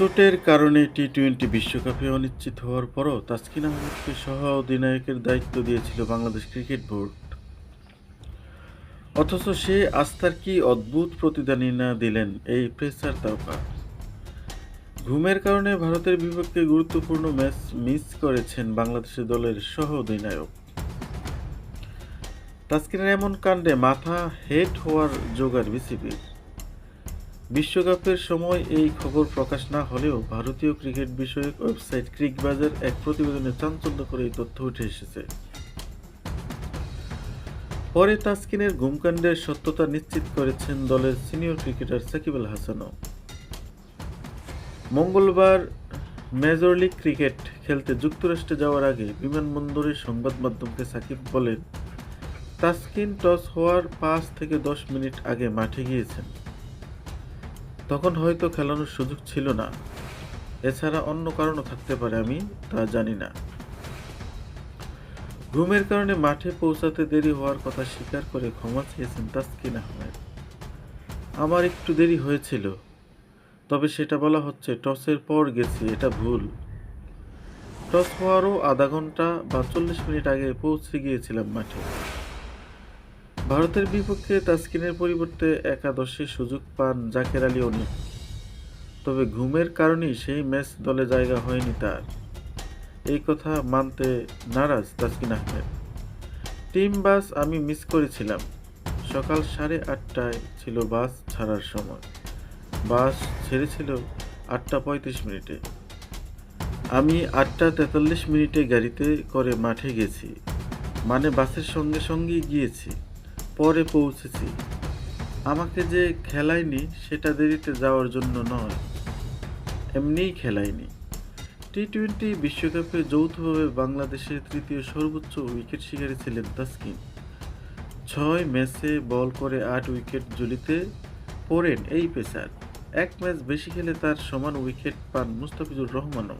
চোটের কারণে T twenty বিশ্বকাপে অনিশ্চিত হওয়ার পরও তাসকিন আহমেদকে সহ অধিনায়কের দায়িত্ব দিয়েছিল বাংলাদেশ ক্রিকেট বোর্ড। অথচ সে আস্থার কি অদ্ভুত প্রতিদানই না দিলেন এই প্রেসার তারকা। ঘুমের কারণে ভারতের বিপক্ষে গুরুত্বপূর্ণ ম্যাচ মিস করেছেন বাংলাদেশের দলের সহ অধিনায়ক। তাসকিনের এমন কাণ্ডে মাথা হেট হওয়ার জোগাড় বিসিবির। বিশ্বকাপের সময় এই খবর প্রকাশ না হলেও ভারতীয় ক্রিকেট বিষয়ক ওয়েবসাইট ক্রিকবাজার এক প্রতিবেদনে চাঞ্চল্য করে এই তথ্য উঠে এসেছে। পরে তাসকিনের গুমকাণ্ডের সত্যতা নিশ্চিত করেছেন দলের সিনিয়র ক্রিকেটার সাকিব আল হাসানও। মঙ্গলবার মেজর লিগ ক্রিকেট খেলতে যুক্তরাষ্ট্রে যাওয়ার আগে বিমানবন্দরে সংবাদ মাধ্যমকে সাকিব বলেন, তাসকিন টস হওয়ার পাঁচ থেকে দশ মিনিট আগে মাঠে গিয়েছেন। তখন হয়তো খেলানোর সুযোগ ছিল না। এছাড়া অন্য কারণও থাকতে পারে আমি তা জানি না। ঘুমের কারণে মাঠে পৌঁছাতে দেরি হওয়ার কথা স্বীকার করে ক্ষমা চেয়েছেন তাসকিন আহমেদ। আমার একটু দেরি হয়েছিল, তবে সেটা বলা হচ্ছে টসের পর গেছি, এটা ভুল। টস হওয়ারও আধা ঘণ্টা বা চল্লিশ মিনিট আগে পৌঁছে গিয়েছিলাম মাঠে। ভারতের বিপক্ষে তাসকিনের পরিবর্তে একাদশে সুযোগ পান জাকের আলী অনিক তবে ঘুমের কারণেই সেই ম্যাচ দলে জায়গা হয়নি তার। এই কথা মানতে নারাজ তাসকিন আহমেদ। টিম বাস আমি মিস করেছিলাম। সকাল সাড়ে আটটায় ছিল বাস ছাড়ার সময়। বাস ছেড়েছিল আটটা পঁয়ত্রিশ মিনিটে। আমি আটটা তেতাল্লিশ মিনিটে গাড়িতে করে মাঠে গেছি। মানে বাসের সঙ্গে সঙ্গেই গিয়েছি। পরে পৌঁছেছি। আমাকে যে খেলায়নি, সেটা দেরিতে যাওয়ার জন্য নয়। এমনিই খেলায়নি। টি টোয়েন্টি বিশ্বকাপে যৌথভাবে বাংলাদেশের তৃতীয় সর্বোচ্চ উইকেট শিকারী ছিলেন তাসকিন। ছয় ম্যাচে বল করে আট উইকেট জুলিতে পড়েন এই পেসার। এক ম্যাচ বেশি খেলে তার সমান উইকেট পান মুস্তাফিজুর রহমানও।